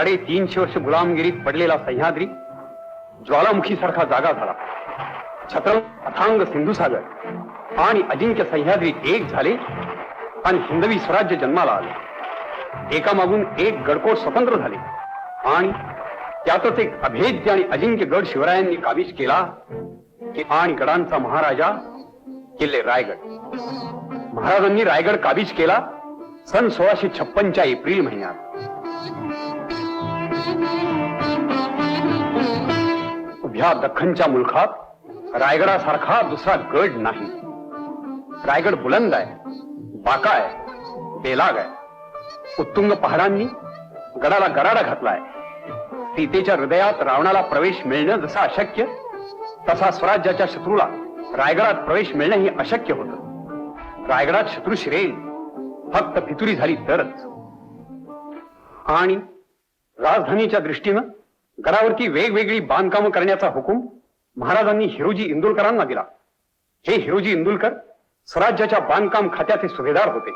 साडेतीनशे वर्ष गुलामगिरीत पडलेला सह्याद्री ज्वालामुखी सारखा जागा झाला. छत्र अथांग सिंधुसागर आणि अजिंक्य सह्याद्री एक झाले आणि हिंदवी स्वराज्य जन्माला आले. एकामागून एक गडकोट स्वतंत्र झाले आणि त्यातच एक अभेद्य आणि अजिंक्य गड शिवरायांनी काबीज केला की- आणि गडांचा महाराजा किल्ले रायगड. महाराजांनी रायगड काबीज केला सन सोळाशे छप्पनच्या एप्रिल महिन्यात. ह्या दख्खनच्या मुलखात रायगडासारखा दुसरा गड नाही. रायगड बुलंद आहे बाका आहे बेलाग आहे. उत्तुंग पहाडांनी गडाला गराडा घातलाय. सीतेच्या हृदयात रावणाला प्रवेश मिळणं जसं अशक्य तसा स्वराज्याच्या शत्रूला रायगडात प्रवेश मिळणं हे अशक्य होत. रायगडात शत्रू शिरेल फक्त फितुरी झाली तरच. आणि राजधानीच्या दृष्टीनं गडावरती वेगवेगळी बांधकामं करण्याचा हुकूम महाराजांनी हिरोजी इंदुलकरांना दिला. हे हिरोजी इंदुलकर स्वराज्याच्या बांधकाम खात्याचे सुभेदार होते.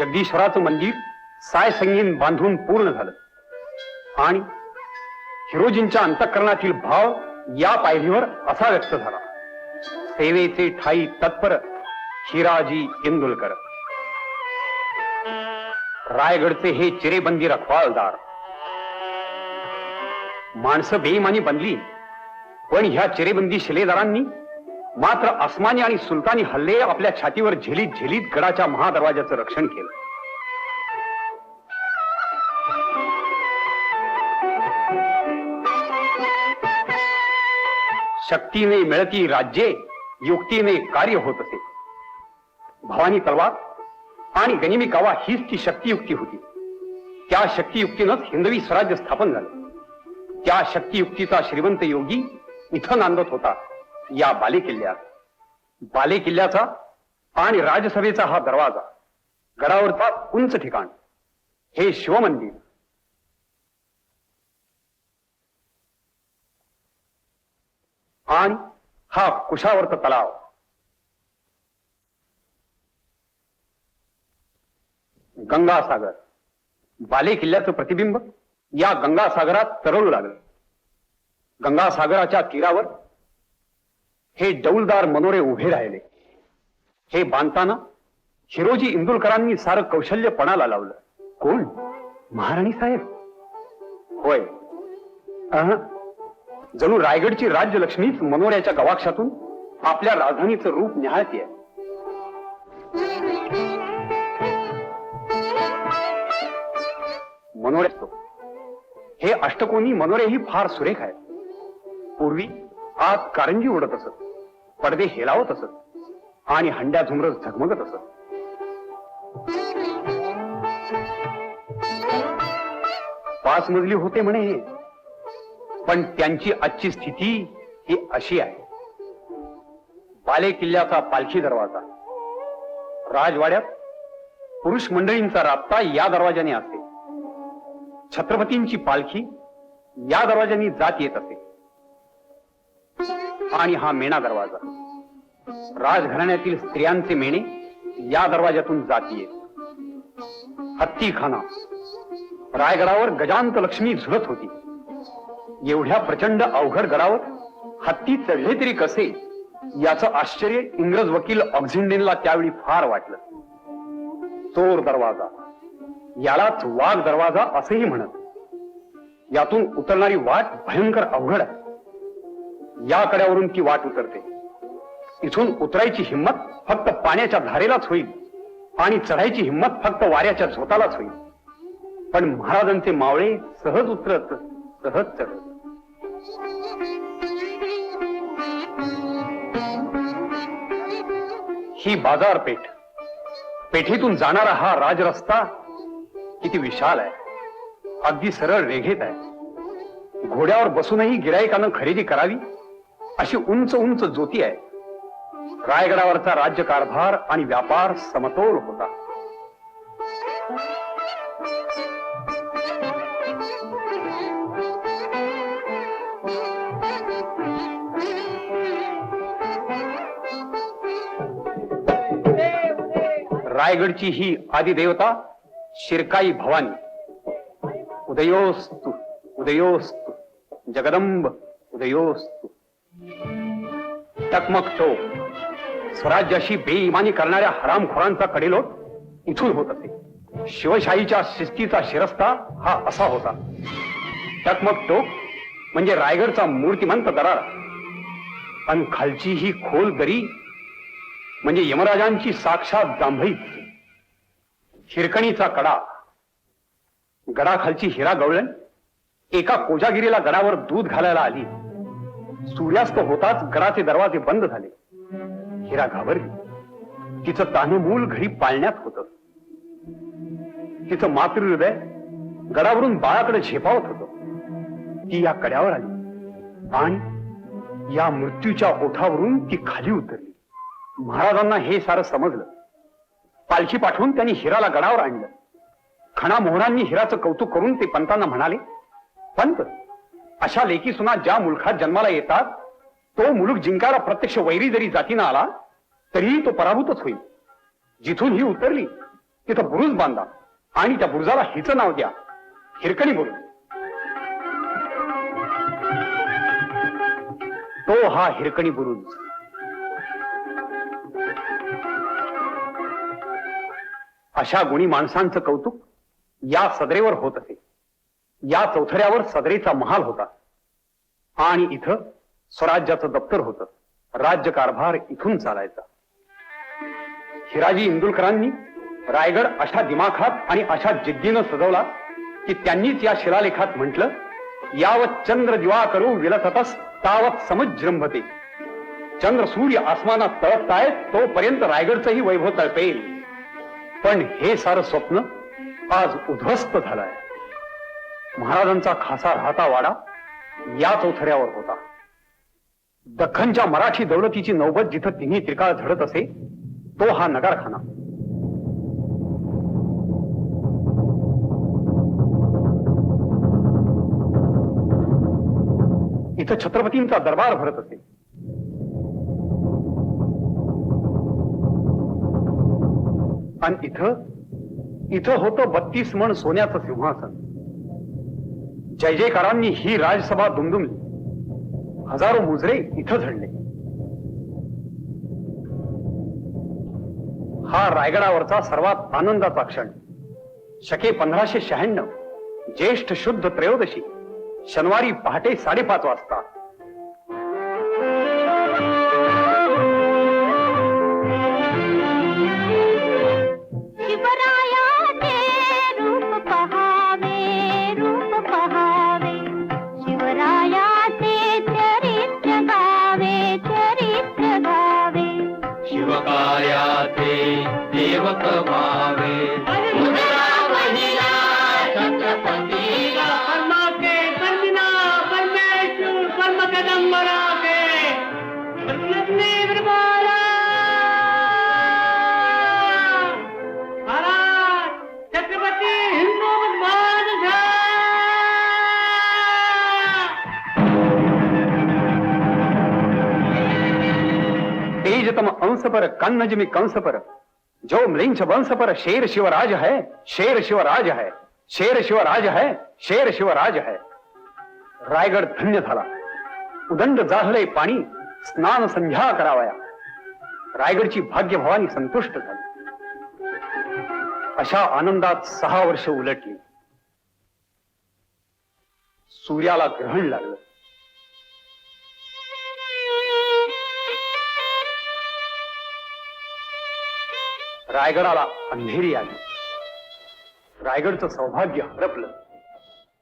जगदीश्वराचं मंदिर साय संगीन बांधून पूर्ण झालं. आणि हिरोजींच्या अंतःकरणातील भाव या पायरीवर असा व्यक्त झाला. सेवेचे ठाई तत्पर शिराजी इंदुलकर रायगडचे हे चिरेबंदी रखवालदार माणसं बेईमानी बनली पण ह्या चिरेबंदी शिलेदारांनी मात्र अस्मानी आणि सुलतानी हल्ले आपल्या छातीवर झेलीत झेलीत गडाच्या महादरवाजाचं रक्षण केलं. शक्तीने मिळती राज्ये युक्तीने कार्य होत असे. भवानी तलवार आणि गनिमी कावा हीच ती शक्तियुक्ती होती. त्या शक्तियुक्तीनंच हिंदवी स्वराज्य स्थापन झाले. त्या शक्तियुक्तीचा श्रीमंत योगी इथं नांदत होता या बाले किल्ल्यात बाले किल्ल्याचा आणि राजसभेचा हा दरवाजा गडावरचा उंच ठिकाण हे शिवमंदिर. आणि हा कुशावर्त तलाव गंगासागर. बाले किल्ल्याचं प्रतिबिंब या गंगासागरात तरळू लागलं. गंगासागराच्या तीरावर हे डौलदार मनोरे उभे राहिले. हे बांधताना शिरोजी इंदुलकरांनी सारं कौशल्य पणाला लावलं. कोण? महाराणी साहेब. होय. जणू रायगडची राज्यलक्ष्मीच मनोऱ्याच्या गवाक्षातून आपल्या राजधानीचं रूप निहाळतीये. मनोरे असतो हे अष्टकोनी मनोरे ही फार सुरेख आहेत पूर्वी आत कारंजी उडत असत पडदे हेलावत असत आणि हंड्या झुमरस झगमगत असत. पाच मजली होते म्हणे पण त्यांची आजची स्थिती ही अशी आहे. बाले किल्ल्याचा पालखी दरवाजा राजवाड्यात पुरुष मंडळींचा राबता या दरवाजाने असते. छत्रपतींची पालखी या दरवाजाने जात येत असे. आणि हा मेणा दरवाजा. राजघराण्यातील स्त्रियांचे मेणे या दरवाजातून जात येत. हत्तीखाना. रायगडावर गजांत लक्ष्मी झुलत होती. एवढ्या प्रचंड अवघड गडावर हत्ती चढले तरी कसे? याचं आश्चर्य इंग्रज वकील ऑक्झिंडेनला त्यावेळी फार वाटलं. चोर दरवाजा. यालाच वाघ दरवाजा असेही म्हणत. यातून उतरणारी वाट भयंकर अवघड आहे. या कड्यावरून ती वाट उतरते. इथून उतरायची हिंमत फक्त पाण्याच्या धारेलाच होईल. आणि चढायची हिंमत फक्त वाऱ्याच्या झोतालाच होईल. पण महाराजांचे मावळे सहज उतरत सहज चढत. ही बाजारपेठ. पेठेतून जाणारा हा राजरस्ता किती विशाल आहे. अगदी सरळ रेघेत आहे. घोड्यावर बसूनही गिरायकानं खरेदी करावी अशी उंच उंच ज्योती आहे. रायगडावरचा राज्यकारभार आणि व्यापार समतोल होता. रायगडची ही आदिदेवता शिरकाई भवानी उदयोस्तु उदयोस्तु जगदंब उदयोस्तु टकमक टोक स्वराज्याशी बेईमानी करणाऱ्या हरामखोरांचा कडेलोट इथून होत असे शिवशाहीच्या शिस्तीचा शिरस्ता हा असा होता टकमक टोक म्हणजे रायगडचा मूर्तिमंत दरार पण खालची ही खोल दरी म्हणजे यमराजांची साक्षात जांभई हिरकणीचा कडा. गडाखालची हिरा गवळण. एका कोजागिरीला गडावर दूध घालायला आली. सूर्यास्त होताच गडाचे दरवाजे बंद झाले. हिरा घाबरली. तिचं ताने मूल घरी पाळण्यात होत. तिचं मातृ हृदय गडावरून बाळाकडे झेपावत होत. ती या कड्यावर आली. आणि या मृत्यूच्या ओठावरून ती खाली उतरली. महाराजांना हे सारं समजलं. पालखी पाठवून त्यांनी हिराला गडावर आणलं. खणा मोहरांनी हिराचं कौतुक करून ते पंतांना म्हणाले पंत अशा लेखी सुना ज्या मुलखात जन्माला येतात तो मुलूक जिंकायला प्रत्यक्ष वैरी जरी जातीनं आला तरीही तो पराभूतच होईल. जिथून ही उतरली तिथं बुरुज बांधा आणि त्या बुरुजाला हिचं नाव द्या हिरकणी बुरुज तो हा हिरकणी बुरुज. अशा गुणी माणसांचं कौतुक या सदरेवर होत असे. या चौथऱ्यावर सदरेचा महाल होता. आणि इथं स्वराज्याचं दप्तर होतं. राज्यकारभार इथून चालायचा. हिराजी इंदुलकरांनी रायगड अशा दिमाखात आणि अशा जिद्दीनं सजवला की त्यांनीच या शिलालेखात म्हटलं यावत चंद्र दिवा करू विलसतस तावत जृंभते. चंद्र सूर्य आसमानात तळपतायत तोपर्यंत रायगडचंही वैभव तळपेल. पण हे सारं स्वप्न आज उद्ध्वस्त झालंय. महाराजांचा खासा राहता वाडा या चौथऱ्यावर होता. दख्खनच्या मराठी दौलतीची नौबत जिथं तिन्ही त्रिकाळ झडत असे तो हा नगारखाना. इथं छत्रपतींचा दरबार भरत असे. आणि इथं इथं होतं बत्तीस मण सोन्याचं सिंहासन. जय जयकारांनी ही राजसभा दुमदुमली. हजारो मुजरे इथं झडले. हा रायगडावरचा सर्वात आनंदाचा क्षण. शके पंधराशे शहाण्णव ज्येष्ठ शुद्ध त्रयोदशी शनिवारी पहाटे साडेपाच वाजता. शिवकायाचे देवक भावे कर्माके कर्मिणा परमेश्वर कर्म कदंबरा के प्रयत्ने विरमाला महाराज छत्रपती हिंदू बादशाह तेजतम अंश पर कन्नजमी कंस पर जो मृंच वंश पर शेर शिवराज है शेर शिवराज है शेर शिवराज है शेर शिवराज है। रायगड धन्य झाला। उदंड जाहले पाणी स्नान संध्या करावया। रायगडची भाग्य भवानी संतुष्ट झाली। अशा आनंदात सहा वर्ष उलटली। सूर्याला ग्रहण लागलं। रायगडाला अंधेरी आली. रायगडचं सौभाग्य हरपलं.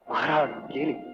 महाराज गेली.